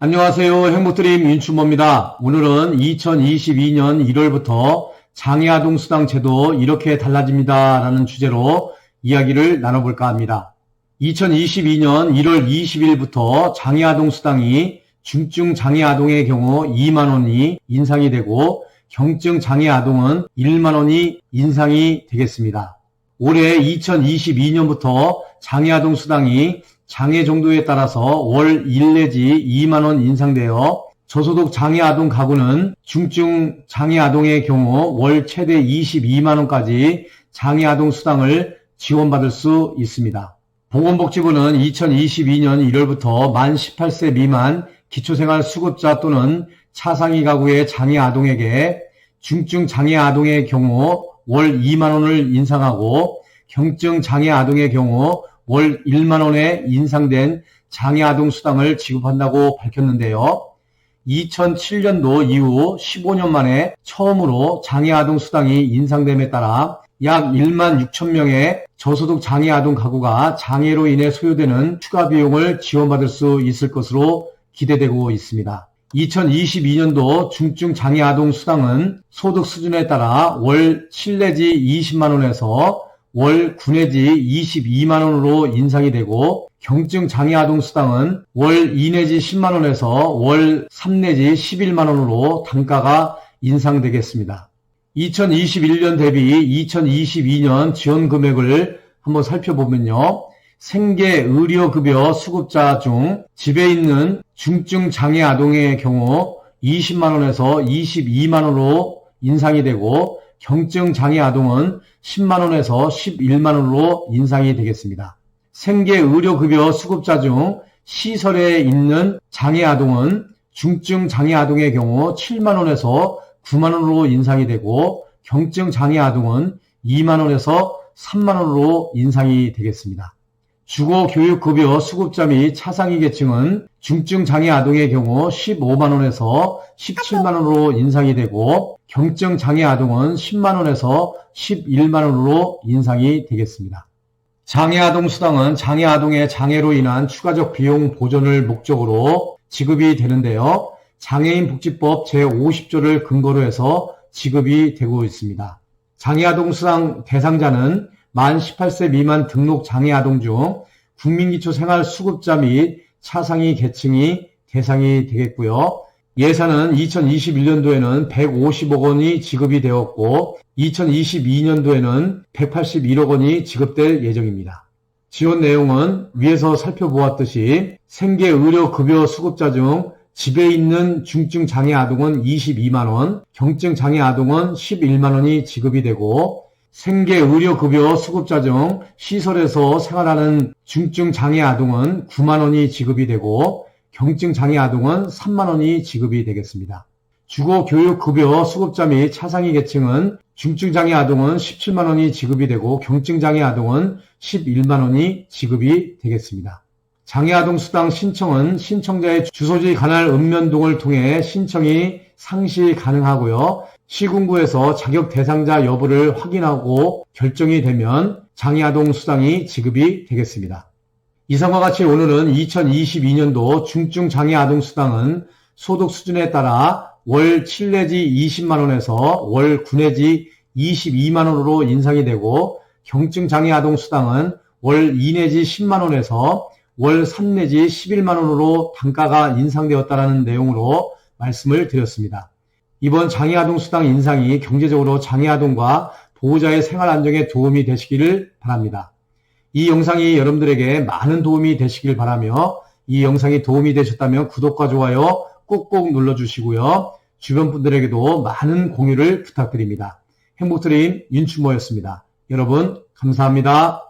안녕하세요. 행복드림 윤춘모입니다. 오늘은 2022년 1월부터 장애아동 수당 제도 이렇게 달라집니다. 라는 주제로 이야기를 나눠볼까 합니다. 2022년 1월 20일부터 장애아동 수당이 중증 장애아동의 경우 2만원이 인상이 되고 경증 장애아동은 1만원이 인상이 되겠습니다. 올해 2022년부터 장애아동 수당이 장애 정도에 따라서 월 1 내지 2만 원 인상되어 저소득 장애 아동 가구는 중증 장애 아동의 경우 월 최대 22만 원까지 장애 아동 수당을 지원받을 수 있습니다. 보건복지부는 2022년 1월부터 만 18세 미만 기초생활 수급자 또는 차상위 가구의 장애 아동에게 중증 장애 아동의 경우 월 2만 원을 인상하고 경증 장애 아동의 경우 월 1만 원에 인상된 장애아동 수당을 지급한다고 밝혔는데요. 2007년도 이후 15년 만에 처음으로 장애아동 수당이 인상됨에 따라 약 1만 6천 명의 저소득 장애 아동 가구가 장애로 인해 소요되는 추가 비용을 지원받을 수 있을 것으로 기대되고 있습니다. 2022년도 중증 장애 아동 수당은 소득 수준에 따라 월 7 내지 20만 원에서 월 9 내지 22만원으로 인상이 되고 경증 장애 아동 수당은 월 2 내지 10만원에서 월 3 내지 11만원으로 단가가 인상되겠습니다. 2021년 대비 2022년 지원 금액을 한번 살펴보면요. 생계 의료급여 수급자 중 집에 있는 중증 장애 아동의 경우 20만원에서 22만원으로 인상이 되고 경증 장애 아동은 10만 원에서 11만 원으로 인상이 되겠습니다. 생계 의료 급여 수급자 중 시설에 있는 장애 아동은 중증 장애 아동의 경우 7만 원에서 9만 원으로 인상이 되고 경증 장애 아동은 2만 원에서 3만 원으로 인상이 되겠습니다. 주거 교육 급여 수급자 및 차상위 계층은 중증 장애 아동의 경우 15만 원에서 17만 원으로 인상이 되고 경증 장애 아동은 10만 원에서 11만 원으로 인상이 되겠습니다. 장애 아동 수당은 장애 아동의 장애로 인한 추가적 비용 보전을 목적으로 지급이 되는데요. 장애인 복지법 제50조를 근거로 해서 지급이 되고 있습니다. 장애 아동 수당 대상자는 만 18세 미만 등록 장애 아동 중 국민기초 생활 수급자 및 차상위 계층이 대상이 되겠고요. 예산은 2021년도에는 150억 원이 지급이 되었고 2022년도에는 181억 원이 지급될 예정입니다. 지원 내용은 위에서 살펴보았듯이 생계 의료 급여 수급자 중 집에 있는 중증 장애 아동은 22만 원, 경증 장애 아동은 11만 원이 지급이 되고 생계 의료급여 수급자 중 시설에서 생활하는 중증 장애 아동은 9만원이 지급이 되고 경증 장애 아동은 3만원이 지급이 되겠습니다. 주거교육급여 수급자 및 차상위 계층은 중증 장애 아동은 17만원이 지급이 되고 경증 장애 아동은 11만원이 지급이 되겠습니다. 장애아동 수당 신청은 신청자의 주소지 관할 읍면동을 통해 신청이 상시 가능하고요. 시군구에서 자격 대상자 여부를 확인하고 결정이 되면 장애아동 수당이 지급이 되겠습니다. 이상과 같이 오늘은 2022년도 중증 장애아동 수당은 소득 수준에 따라 월 7 내지 20만원에서 월 9 내지 22만원으로 인상이 되고 경증 장애아동 수당은 월 2 내지 10만원에서 월 3 내지 11만 원으로 단가가 인상되었다는 내용으로 말씀을 드렸습니다. 이번 장애아동 수당 인상이 경제적으로 장애아동과 보호자의 생활 안정에 도움이 되시기를 바랍니다. 이 영상이 여러분들에게 많은 도움이 되시길 바라며 이 영상이 도움이 되셨다면 구독과 좋아요 꼭꼭 눌러주시고요. 주변 분들에게도 많은 공유를 부탁드립니다. 행복드림 윤춘모였습니다. 여러분 감사합니다.